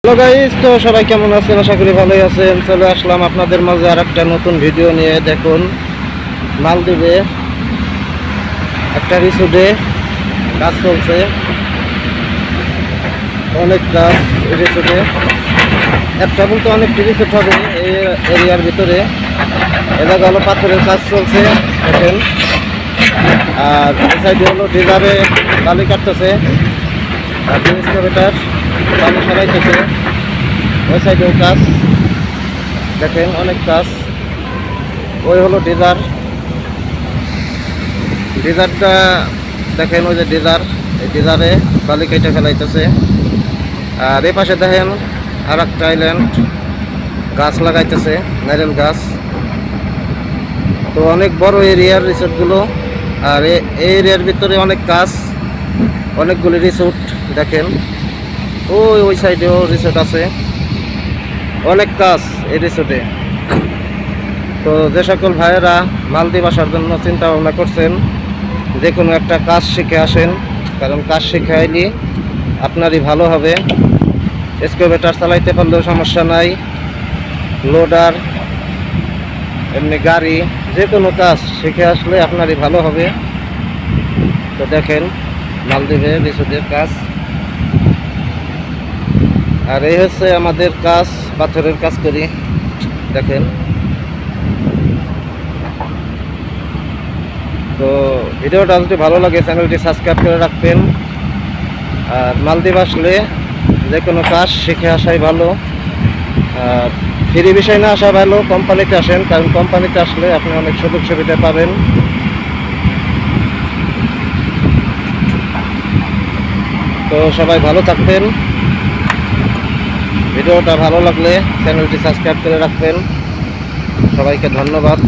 Hello guys তো সবাই কেমন আছেন? আশা করি ভালোই আছেন। চলে আসলাম আপনাদের মাঝে আর একটা নতুন ভিডিও নিয়ে। দেখুন, মালদ্বীপে একটা রিসোর্টে কাজ চলছে। অনেক কাজ রিসোর্টে। একটা বলতে অনেক রিসোর্ট হবে এই এরিয়ার ভিতরে। এটা হলো পাথরের কাজ চলছে, দেখেন। আর সাইডে হলো ডিলারে বালি কাটতেছে। আর এক্সকাভেটার বালি সরাইতেছে ওই সাইডেও কাজ। দেখেন, অনেক কাজ। ওই হলো ডিজার ডিজারটা দেখেন, ওই যে ডিজার এই ডিজারে বালি কেটে ফেলাইতেছে। আর এই পাশে দেখেন আর একটা আইল্যান্ড গাছ লাগাইতেছে, নারিয়েল গাছ। তো অনেক বড় এরিয়ার রিসোর্টগুলো। আর এই এরিয়ার ভিতরে অনেক কাজ, অনেকগুলি রিসোর্ট, দেখেন। ওই ওই সাইডেও রিসোর্ট আছে। অনেক কাজ এই রিসোর্টে তো যে সকল ভাইয়েরা মালদ্বীপ আসার জন্য চিন্তা ভাবনা করছেন, যে কোনো একটা কাজ শিখে আসেন, কারণ কাজ শিখে আইলে আপনারই ভালো হবে। এক্সকেভেটার চালাইতে পারলেও সমস্যা নাই। লোডার এমনি গাড়ি, যে কোনো কাজ শিখে আসলে আপনারই ভালো হবে। তো দেখেন, মালদ্বীপে রিসোর্টের কাজ আর এই হচ্ছে আমাদের কাজ, পাথরের কাজ করি। দেখেন। তো ভিডিওটা যদি ভালো লাগে চ্যানেলটি সাবস্ক্রাইব করে রাখবেন। আর মালদ্বীপ আসলে যে কোনো কাজ শিখে আসাই ভালো। আর ফ্রি বিষয় না আসা ভালো কোম্পানিতে আসেন, কারণ কোম্পানিতে আসলে আপনি অনেক সুযোগ সুবিধা পাবেন। তো সবাই ভালো থাকবেন। ভিডিওটা ভালো লাগলে চ্যানেলটি সাবস্ক্রাইব করে রাখবেন। সবাইকে ধন্যবাদ।